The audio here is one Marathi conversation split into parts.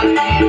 I'm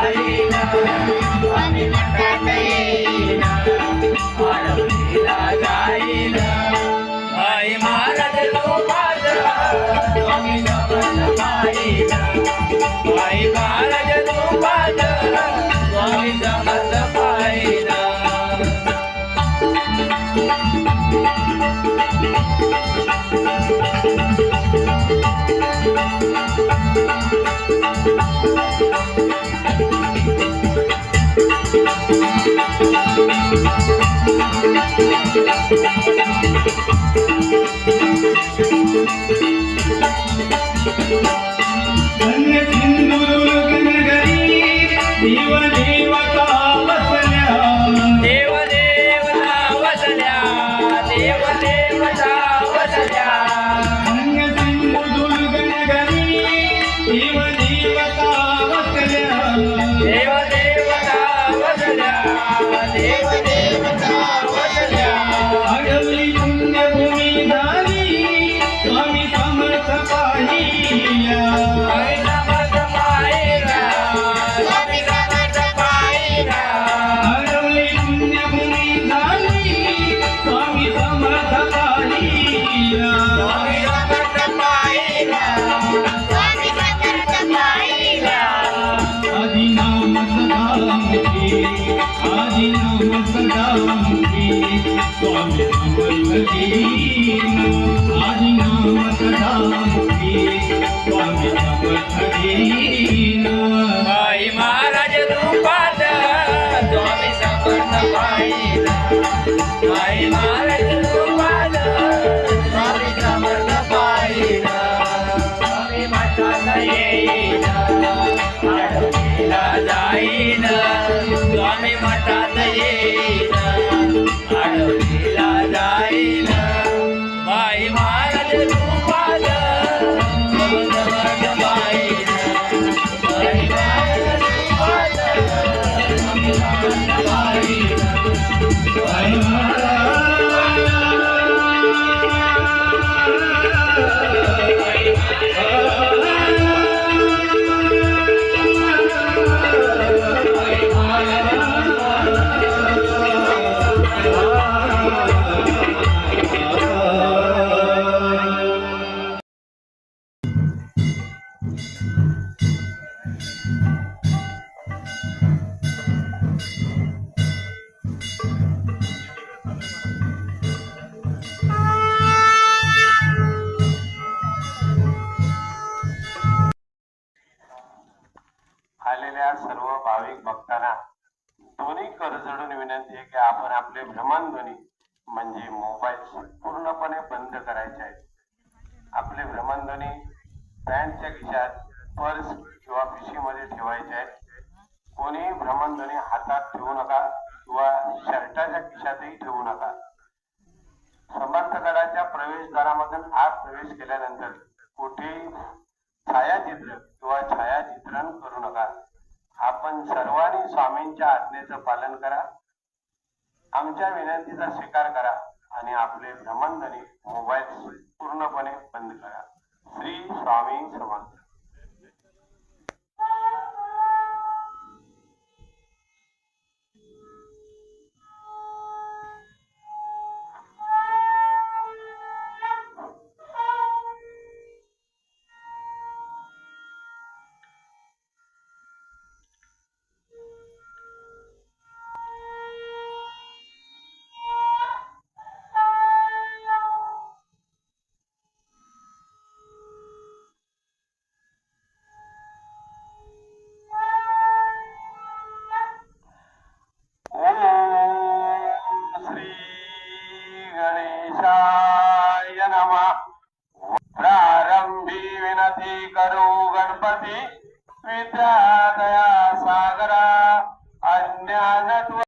महाराज आई महाराज रूपात स्वामी समर्थ पाहिला. स्वामी माता येईना स्वामी मठात दोन्ही करजडून विनंती आहे की आपण आपले भ्रमणध्वनी म्हणजे मोबाईल पूर्णपणे बंद करायचे आहे आपले भ्रमणध्वनी पॅन्टच्या खिशात पर्स किंवा पिशीमध्ये ठेवायचे आहेत. कोणीही भ्रमणध्वनी हातात ठेवू नका किंवा शर्टाच्या खिशातही ठेवू नका. समर्थगडाच्या प्रवेशद्वारामधून आत प्रवेश केल्यानंतर कुठेही छायाचित्र किंवा छायाचित्रण करू नका. आपण सर्वांनी स्वामींच्या आज्ञेचं पालन करा. आमच्या विनंतीचा स्वीकार करा आणि आपले भ्रमणध्वनी मोबाईल पूर्णपणे बंद करा. श्री स्वामी समर्थ. स्तुती करू गणपती विद्या दया सागरा अज्ञानत्व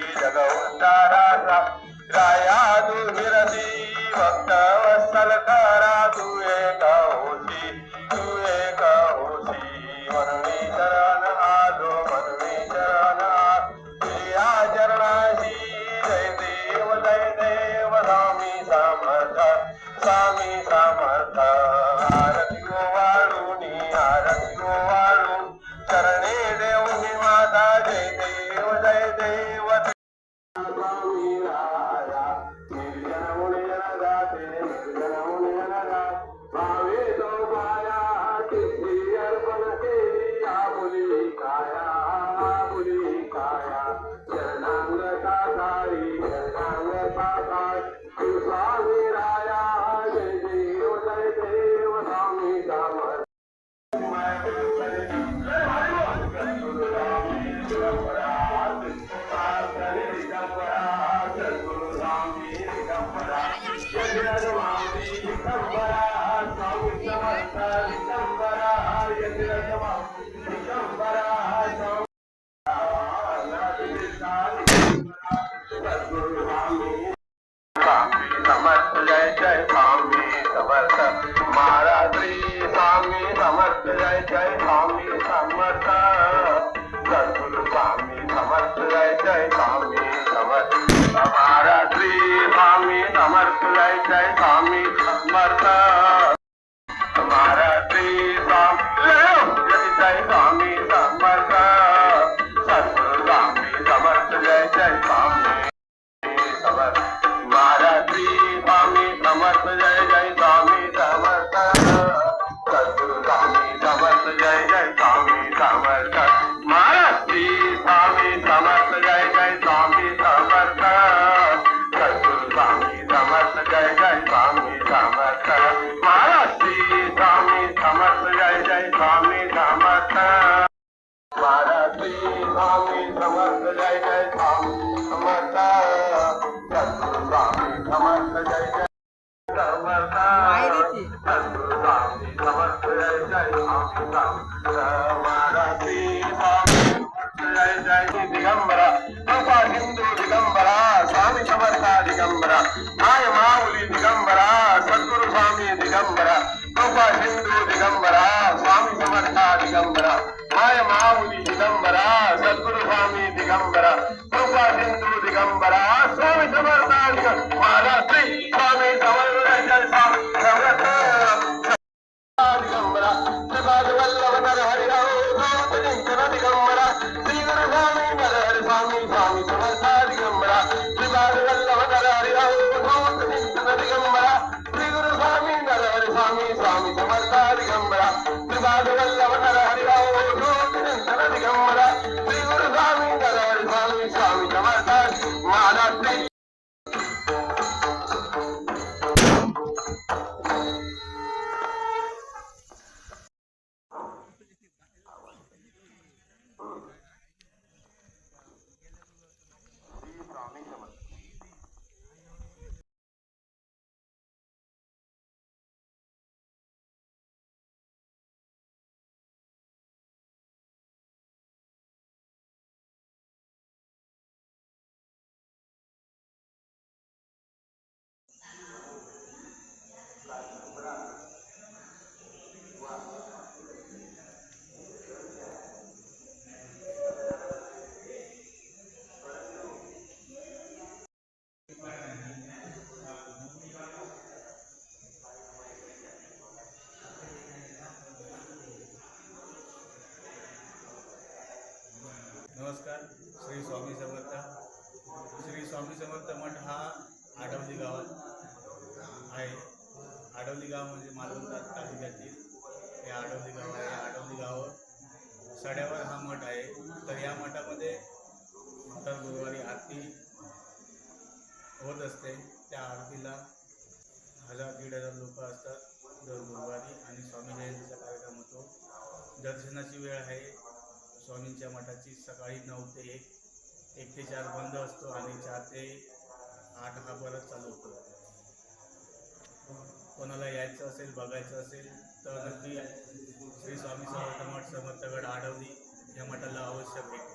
जगवतारा राया दुर्विरसी भक्त वत्सल करा. जायचंय आम्ही मरता దిగంబర హిందూ దిగంబర స్వామి సమర్థ దిగంబర నాయ మావులి దిగంబర సద్గురు స్వామి దిగంబర గొప్ప హిందూ దిగంబర స్వామి సమర్థ దిగంబర నాయ మావులి దిగంబర సద్గురు స్వామి एक ते चार बंद असतो आणि चार ते आठ हा परत चालू होतो. कोणाला यायचं असेल बघायचं असेल तर नक्की श्री स्वामी समर्थ मठ समर्थगड आढवली या मठाला अवश्य भेट